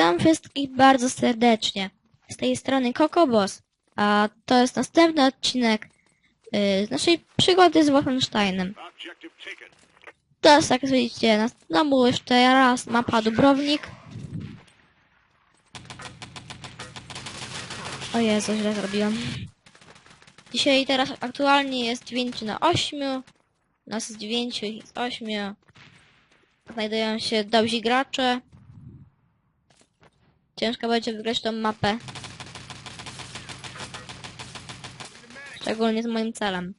Witam wszystkich bardzo serdecznie. Z tej strony Kokobos, a to jest następny odcinek y, z naszej przygody z Wolfensteinem. Teraz, jak widzicie, na domu jeszcze raz mapa Dubrownik. O Jezu, źle zrobiłam. Dzisiaj teraz aktualnie jest 9 na 8. Nas jest 9, ich jest 8. Znajdują się dobrzy gracze. Ciężko będzie wygrać tą mapę. Szczególnie z moim celem.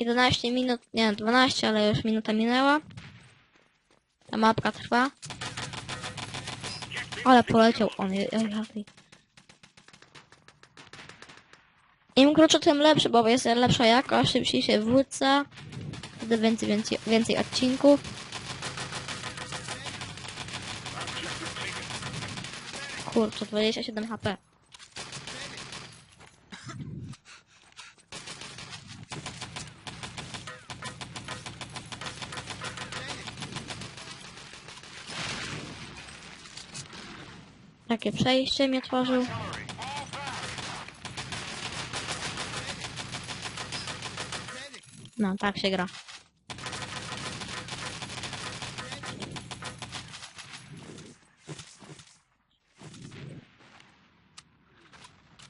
Jedenaście minut, nie, 12, ale już minuta minęła. Ta mapka trwa. Ale poleciał on. je- Im krótszy, tym lepszy, bo jest lepsza jakość, szybciej się wróca. Wtedy więcej, więcej, więcej odcinków. Kurczę, 27 HP. Takie przejście mi otworzył. No, tak się gra.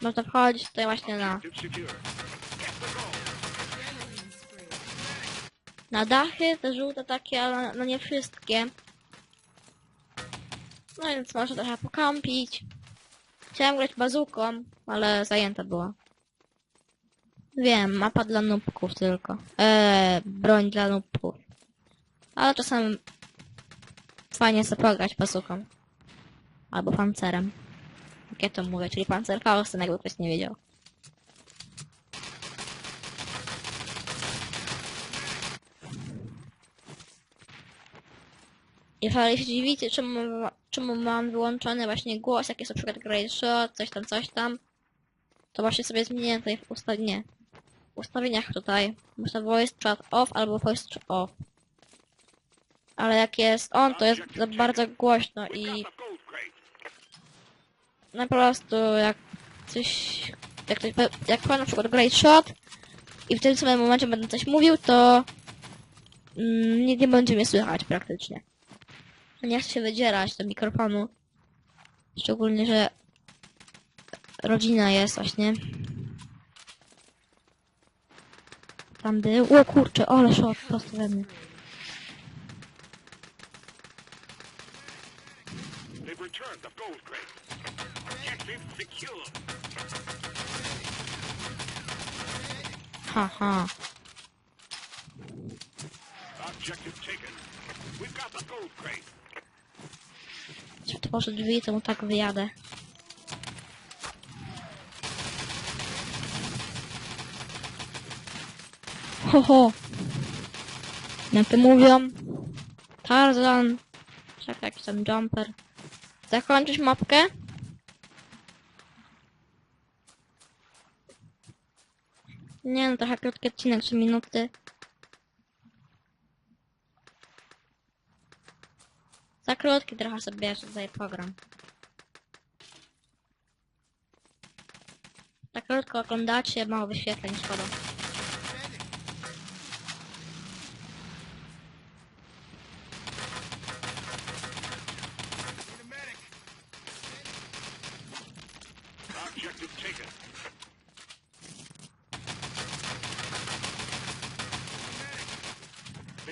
Można wchodzić tutaj właśnie na, na dachy, te żółte takie, ale no nie wszystkie. No więc można trochę pokampić. Chciałem grać bazuką, ale zajęta była. Wiem, mapa dla nubków tylko. Eee, broń dla nubków. Ale czasem fajnie sobie pograć bazuką. Albo pancerem. To mówię, czyli pancerfaustem, jakby ktoś nie wiedział. Jeżeli się dziwicie, czemu, czemu mam wyłączony właśnie głos, jak jest na przykład Great Shot, coś tam, coś tam, to właśnie sobie zmieniłem tutaj w ustawienie. W ustawieniach tutaj. Można voice chat off albo voice chat off. Ale jak jest on, to jest za bardzo głośno i Got the gold crate. No po prostu jak coś, jak, ktoś, jak powiem na przykład Great Shot i w tym samym momencie będę coś mówił, to mm, nie, nie będzie mnie słychać praktycznie. Nie chcę się wydzierać do mikrofonu. Szczególnie, że rodzina jest właśnie. Tam był. O kurczę, ale shot prosto we mnie. They've returned the gold. Crate. Jak otworzę drzwi, to mu tak wyjadę. Ho, ho. To mówią? Tarzan. Czekaj, jakiś tam jumper. Zakończyć mapkę? Nie no, trochę krótki odcinek, 3 minuty. Za krótki trochę sobie tutaj program. Tak krótko oglądacie, mało wyświetleń, szkoda. Objective taken. They've returned the gold crate. Objective secure.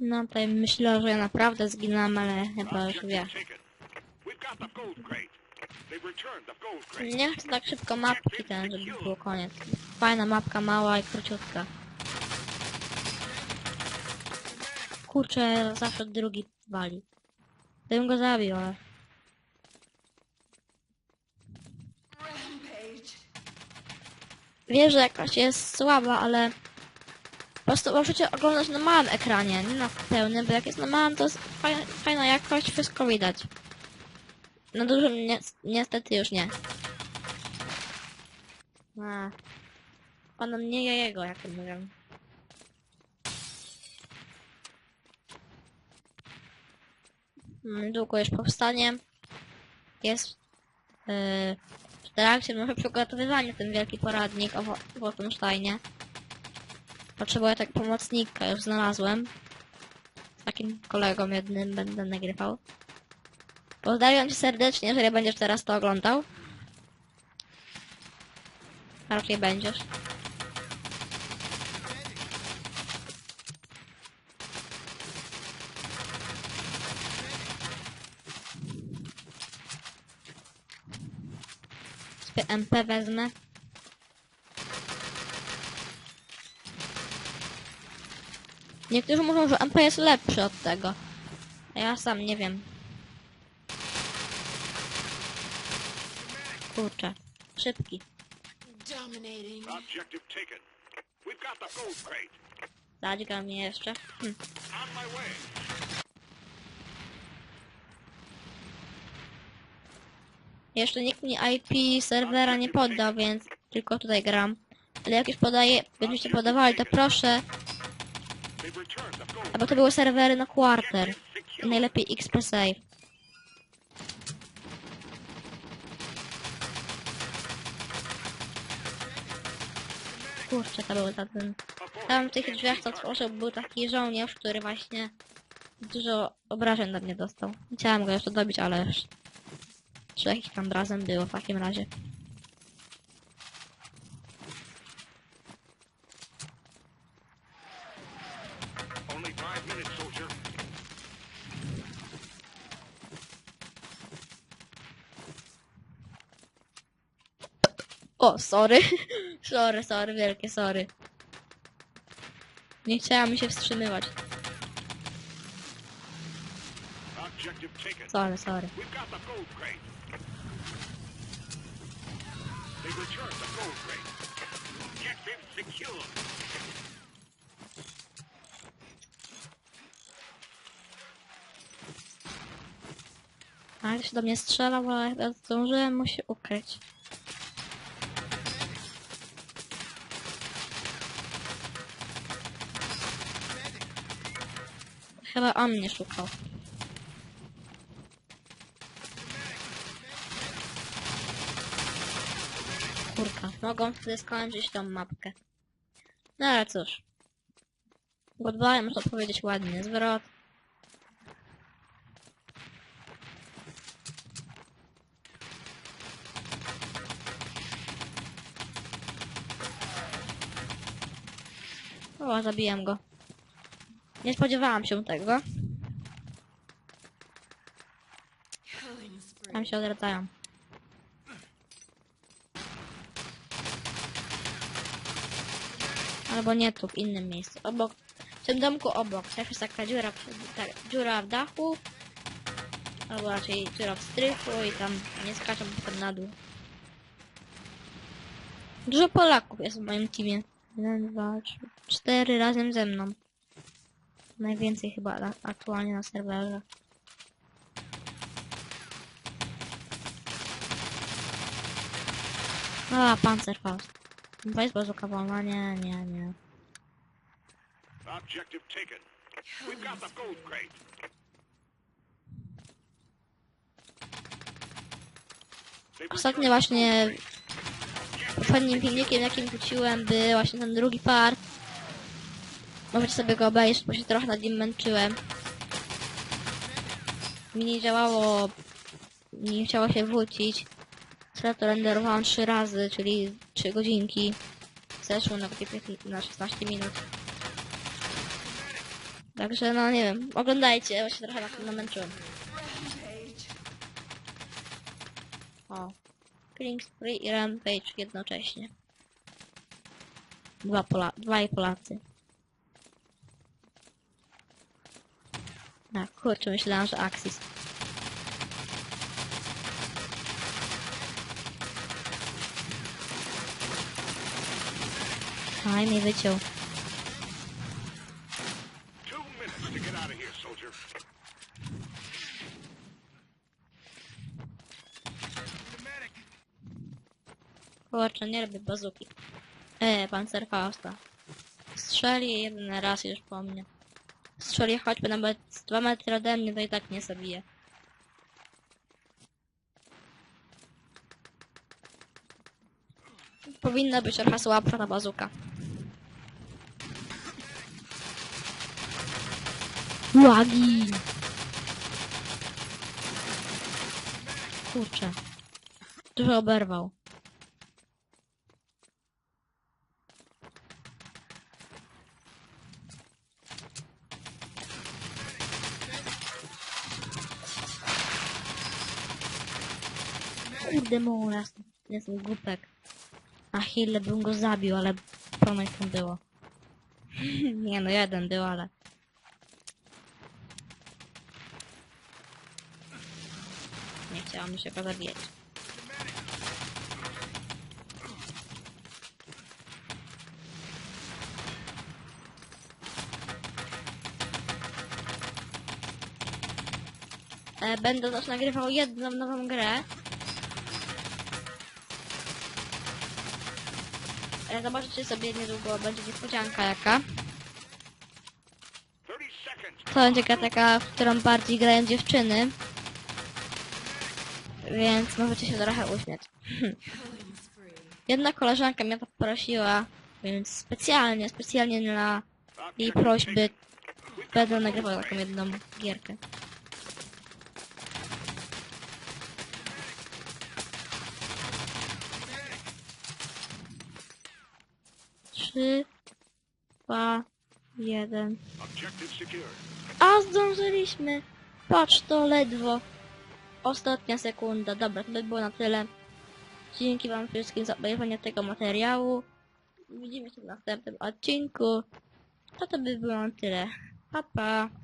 No tutaj myślę, że ja naprawdę zginęłam, ale chyba już wie. Nie chcę tak szybko mapki ten, żeby było koniec. Fajna mapka, mała i króciutka. Kurczę, zawsze drugi wali. Bym go zabił, ale... Wiem, że jakaś jest słaba, ale prostu możecie oglądać na małym ekranie, nie na pełnym, bo jak jest na małym, to jest fajna, fajna jakość, wszystko widać. Na dużym ni niestety już nie. A. Pana nie je jego, jak to mówią. Niedługo już powstanie. Jest yy, w trakcie może przygotowywania ten wielki poradnik o Wo- Wolfensteinie. Potrzebuję tak pomocnika, już znalazłem. Z takim kolegą jednym będę nagrywał. Pozdrawiam cię serdecznie, jeżeli będziesz teraz to oglądał. A raczej będziesz. Sobie MP wezmę. Niektórzy mówią, że MP jest lepszy od tego. A ja sam nie wiem. Kurczę. Szybki. Zadźga mnie jeszcze. Hm. Jeszcze nikt mi IP serwera nie poddał, więc tylko tutaj gram. Ale jak już podaje, będziecie podawali, to proszę, aby to były serwery na quarter. I najlepiej XP save. Kurczę, to był ten... Tam w tych drzwiach co otworzył był taki żołnierz, który właśnie dużo obrażeń na mnie dostał. Chciałem go jeszcze dobić, ale już trzech ich tam razem było w takim razie. O, sorry. sorry, sorry, wielkie sorry. Nie chciałam się wstrzymywać. Objective taken. Sorry, sorry. We've got the gold crate. They've returned the gold crate. Objective secure. A jak się do mnie strzelał, ale chyba zdążyłem mu się ukryć. Chyba on mnie szukał. Kurka, mogą wtedy skończyć tą mapkę. No ale cóż. Goodbye, można powiedzieć ładnie. Zwrot. O, zabiłem go. Nie spodziewałam się tego. Tam się odradzają. Albo nie tu, w innym miejscu. Obok, w tym domku obok. Też jest taka dziura, w- ta, dziura w dachu. Albo raczej dziura w strychu i tam nie skaczą potem na dół. Dużo Polaków jest w moim teamie. Jeden, dwa, trzy, cztery razem ze mną. Najwięcej chyba na, aktualnie na serwerze. A, Panzerfaust. Bazuka wolna, nie, nie, nie. Objective taken. We've got the gold crate. Ostatnio właśnie poprzednim filmikiem, jakim wróciłem, był właśnie ten drugi part. Możecie sobie go obejrzeć, bo się trochę nad nim męczyłem. Mi nie działało, nie chciało się wrócić. Teraz to renderowałam 3 razy, czyli 3 godzinki. Zeszło na, takie piętn- na 16 minut. Także no nie wiem, oglądajcie, bo się trochę na tym namęczyłem. O. Killing Spree i Rampage jednocześnie. Dwa Pola dwaj Polacy. Tak, kurczę, myślałam, że Axis. Slime i wyciął. Kurczę, nie robię bazuki. E, pancerfausta. Strzeli jeden raz już po mnie. Strzeli choćby nawet 2 metry ode mnie, to i tak nie zabije. Powinna być trochę słabsza ta bazuka. Łagi! Kurczę. Dużo oberwał. Kurde molas, jestem głupek. A Hille bym go zabił, ale ponoć tam było. Nie no, jeden był, ale... Się zabijać. E, Będę też nagrywał jedną nową grę. E, Zobaczycie sobie niedługo, będzie niespodzianka jaka. 30 seconds. To będzie taka, w którą bardziej grają dziewczyny. Więc możecie się trochę uśmiać. Jedna koleżanka mnie to prosiła, więc specjalnie, specjalnie na jej prośby będę nagrywał taką jedną gierkę. Trzy, dwa, jeden. A zdążyliśmy! Patrz to ledwo. Ostatnia sekunda. Dobra, to by było na tyle. Dzięki wam wszystkim za obejrzenie tego materiału. Widzimy się w następnym odcinku. To to by było na tyle. Pa pa.